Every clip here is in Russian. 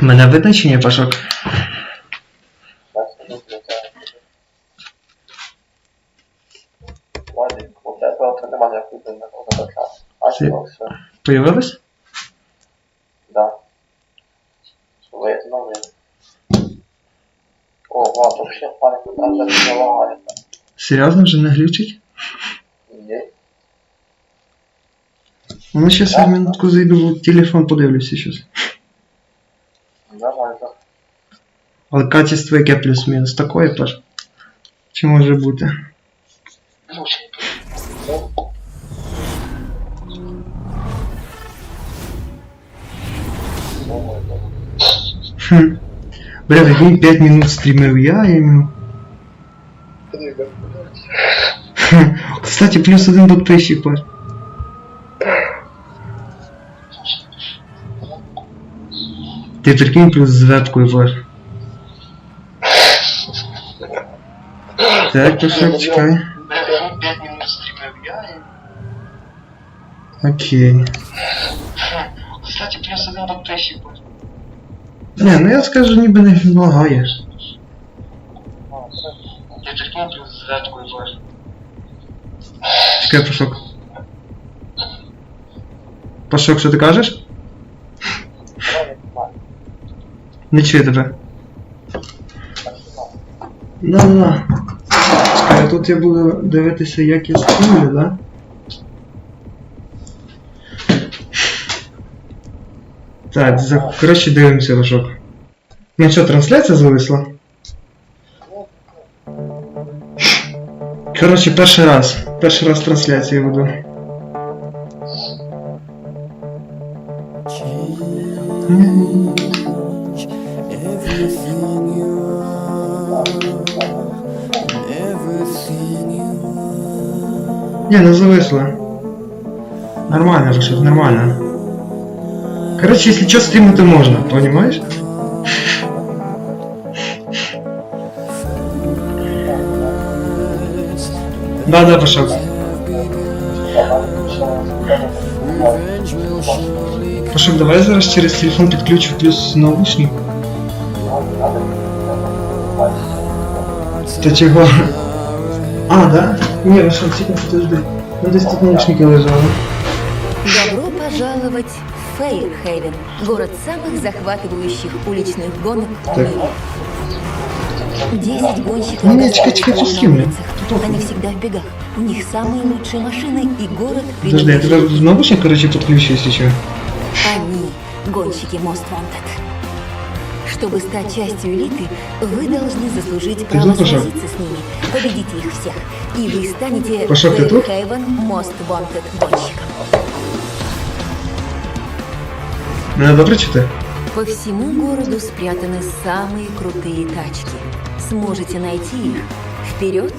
Мене видно чи ні, Пашок? Так, ну, це. Владик, у тебе це немає ніякої динного задача. А Це- що, все? Появилось? Да. Ви знову. О, Влад, вообще паник тут аж не лагається. Серйозно вже не глючить? Є. Ну, сейчас я минутку зайду в телефон подивлюся щось. Але качество яке плюс-мінус такое, Паш? Чи може бути? Хм. Бля, прикинь, 5 минут стримил я, имел. Хм. Кстати, плюс один подписчик, Паш. Ти прикинь, плюс з вебкою, Паш. Так, Пашок, чекай. Окей. Кстати, плюс один подписчик. Не, ну я скажу, ніби не лагає. Ти прикинь, плюс з веткою бачиш. Чекай, Пашок. Пашок, що ти кажеш? Не чую тебе. Да-да-да. Чекай, тут я буду дивитися, як я стрімлю, да? Так, за... коротше дивимося, Пашок. Ну що, трансляція зависла? Коротше, перший раз. Перший раз трансляцію веду. change everything Не, ну зависло. Нормально, Пашок, нормально. Короче, если что, стримить-то можно, понимаешь? Да, да, surely Пашок, давай я зараз через телефон підключу плюс наушник. Та чого? А, да? Не, Пашок, секунду, подожди. Ну десь тут наушники лежали. Добро пожаловать в Фейрхейвен, город самых захватывающих уличных гонок Так. Десять гонщиков Не, не, готовы чекай, чекай, на что с кем, улицах. Тут Они всегда в бегах. У них самые лучшие машины и город Подожди, я в наушник, короче, подключу, если что. Они – гонщики Most Wanted. Чтобы стать частью элиты, вы должны заслужить право сразиться с ними, победите их всех, и вы станете Паша, ты тут? Фейрхейвен Most Wanted гонщиком. Добре чути? По всему городу спрятаны самые крутые тачки. Сможете найти их. Вперед,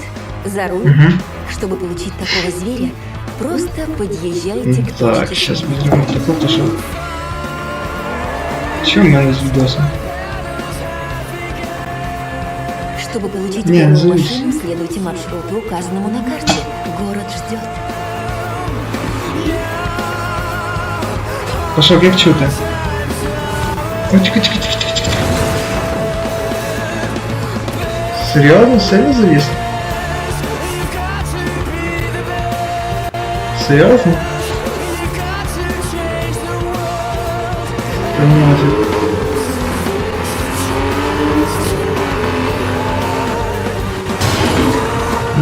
за руль. Мгм. Чтобы получить такого зверя, просто подъезжайте к Так, сейчас сделаем такой пошел. Че у меня с видосом? Чтобы получить Не, первую завис. машину, следуйте маршруту, указанному на карте. Город ждет. Пошел, як чути? Ой, чекай, чекай, чекай, чекай,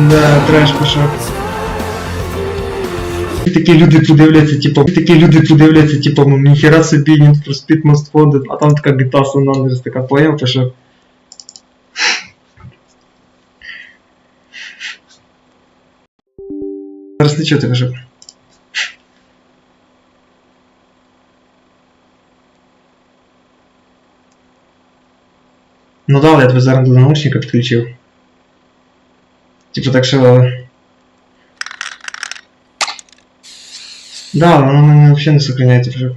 Да, треш пішов. І такі люди подивляться, типу, і такі люди подивляться, типу, ну ніхера собі Need for Speed Most Wanted, а там така GTA San Andreas, така поняв, то що... Зараз не чути, що... Ну да, але я тебе зараз до наушника підключив. Типу так що... Да, воно у мене взагалі не сохраняється вже.